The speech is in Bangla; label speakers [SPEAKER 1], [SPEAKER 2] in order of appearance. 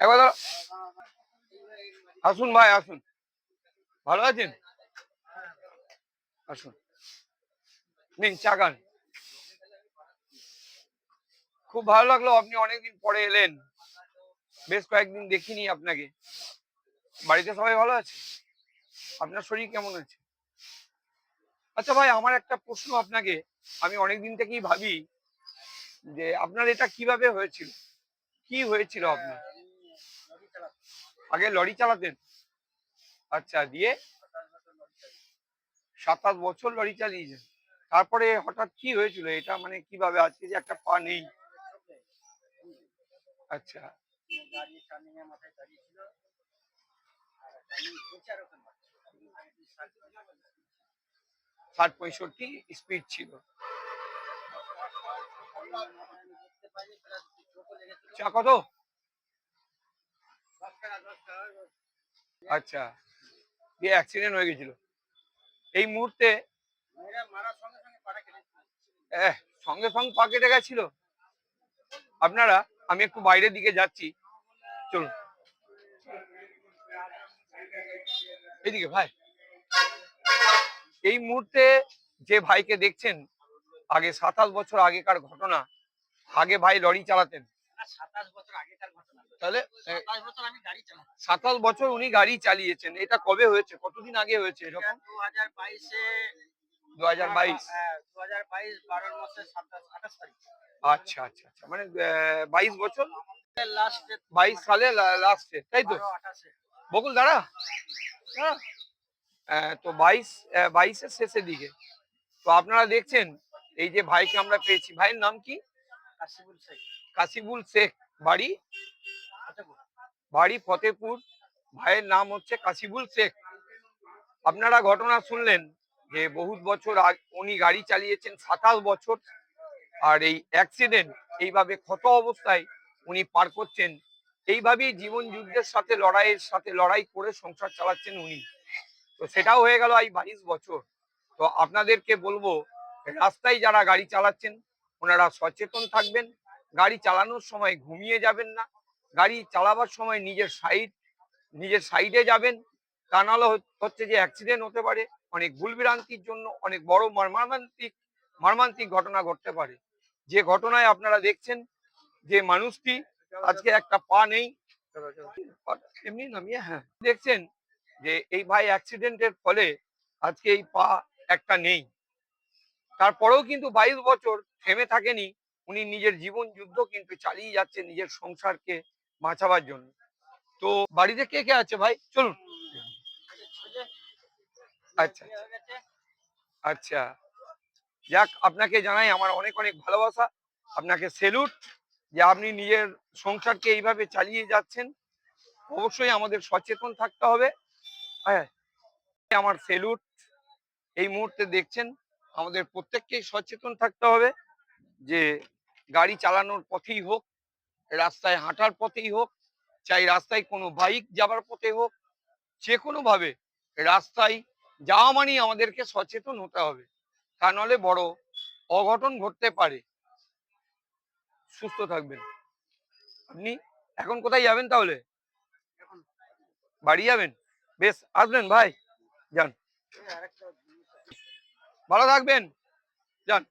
[SPEAKER 1] একবার। আসুন ভাই আসুন। ভালো আছেন? আসুন। নিন চা খান। খুব ভালো লাগল, আপনি অনেকদিন পরে এলেন। বেশ কয়েকদিন দেখিনি আপনাকে। বাড়িতে সবাই ভালো আছে? আপনার শরীর কেমন আছে আচ্ছা ভাই, আমার একটা প্রশ্ন আপনাকে। আমি অনেকদিন থেকেই ভাবি যে, আপনার এটা কীভাবে হয়েছিল? কি হয়েছিল আপনার? আগে লরি চালাতেন? আচ্ছা দিয়ে সাত আট বছর লরি চালিয়েছেন। তারপরে হঠাৎ কি হয়েছিল? এটা মানে কীভাবে? আজকে যে একটা পা নেই। আচ্ছা।
[SPEAKER 2] মাথায়
[SPEAKER 1] ষাট পঁয়ষট্টি স্পিড ছিল। চা কত? আচ্ছা দিয়ে অ্যাক্সিডেন্ট হয়ে গেছিল। এই মুহূর্তে
[SPEAKER 2] সঙ্গে সঙ্গে
[SPEAKER 1] পা কেটে গেছিল? আপনারা আমি একটু বাইরের দিকে যাচ্ছি। চলুন। এইদিকে ভাই। এই মুহূর্তে যে ভাইকে দেখছেন আগে সাতাশ বছর আগেকার ঘটনা আগে ভাই লরি চালাতেন।
[SPEAKER 2] সাতাশ বছর
[SPEAKER 1] তাহলে
[SPEAKER 2] সাতাশ
[SPEAKER 1] উনি গাড়ি চালিয়েছেন। এটা কবে হয়েছে? কতদিন আগে হয়েছে এরকম?
[SPEAKER 2] দু হাজার বাইশে
[SPEAKER 1] দু হাজার বাইশ।
[SPEAKER 2] হ্যাঁ দু হাজার বাইশ বারোর মাসে সাতাশ আঠাশ তারিখ।
[SPEAKER 1] আচ্ছা আচ্ছা আচ্ছা। মানে বাইশ বছর?
[SPEAKER 2] লাস্ট
[SPEAKER 1] বাইশ সালে লাস্টে তাই তো? বকুল দাঁড়া। আহ, তো বাইশ বাইশের শেষের দিকে। তো আপনারা দেখছেন এই যে ভাইকে আমরা পেয়েছি। ভাইয়ের নাম কি?
[SPEAKER 2] কাশিবুল শেখ।
[SPEAKER 1] কাসিবুল শেখ। বাড়ি? বাড়ি ফতেপুর ভাইয়ের নাম হচ্ছে কাশিবুল শেখ। আপনারা ঘটনা শুনলেন। যে বহুত বছর উনি গাড়ি চালিয়েছেন, সাতাশ বছর। আর এই অ্যাক্সিডেন্ট এইভাবে ক্ষত অবস্থায় উনি পার করছেন। এইভাবেই জীবন যুদ্ধের সাথে লড়াইয়ের সাথে লড়াই করে সংসার চালাচ্ছেন উনি। তো সেটাও হয়ে গেল এই বাইশ বছর। তো আপনাদেরকে বলব, রাস্তায় যারা গাড়ি চালাচ্ছেন, ওনারা সচেতন থাকবেন। গাড়ি চালানোর সময় ঘুমিয়ে যাবেন না। গাড়ি চালাবার সময় নিজের সাইড নিজের সাইডে যাবেন। তা নাহলে হচ- হচ্ছে যে অ্যাক্সিডেন্ট হতে পারে। অনেক ভুলভ্রান্তির জন্য অনেক বড় মর্মান্তিক মর্মান্তিক ঘটনা ঘটতে পারে। যে ঘটনায় আপনারা দেখছেন যে মানুষটি আজকে একটা পা নেই, এমনি নামিয়ে হ্যাঁ। দেখছেন যে এই ভাই অ্যাক্সিডেন্টের ফলে আজকে এই পা একটা নেই। তারপরেও কিন্তু বাইশ বছর থেমে থাকেনি, উনি নিজের জীবন যুদ্ধ কিন্তু চালিয়ে যাচ্ছে নিজের সংসারকে বাঁচাবার জন্য। তো বাড়িতে কে কে আছে ভাই? চলুন। আচ্ছা
[SPEAKER 2] গেছে
[SPEAKER 1] আচ্ছা। যাক, আপনাকে জানাই আমার অনেক অনেক ভালোবাসা। আপনাকে সেলুট যে আপনি নিজের সংসারকে এইভাবে চালিয়ে যাচ্ছেন। অবশ্যই আমাদের সচেতন থাকতে হবে। হ্যাঁ আমার সেলুট এই মুহূর্তে দেখছেন, আমাদের প্রত্যেককেই সচেতন থাকতে হবে যে গাড়ি চালানোর পথেই হোক, রাস্তায় হাঁটার পথেই হোক, চাই রাস্তায় কোনো বাইক যাবার পথে হোক যে কোনোভাবে রাস্তায় যাওয়া মানেই আমাদেরকে সচেতন হতে হবে। তা নাহলে বড় অঘটন ঘটতে পারে। সুস্থ থাকবেন। আপনি এখন কোথায় যাবেন তাহলে? বাড়ি যাবেন? বেশ, আসবেন ভাই। যান। ভালো থাকবেন। যান।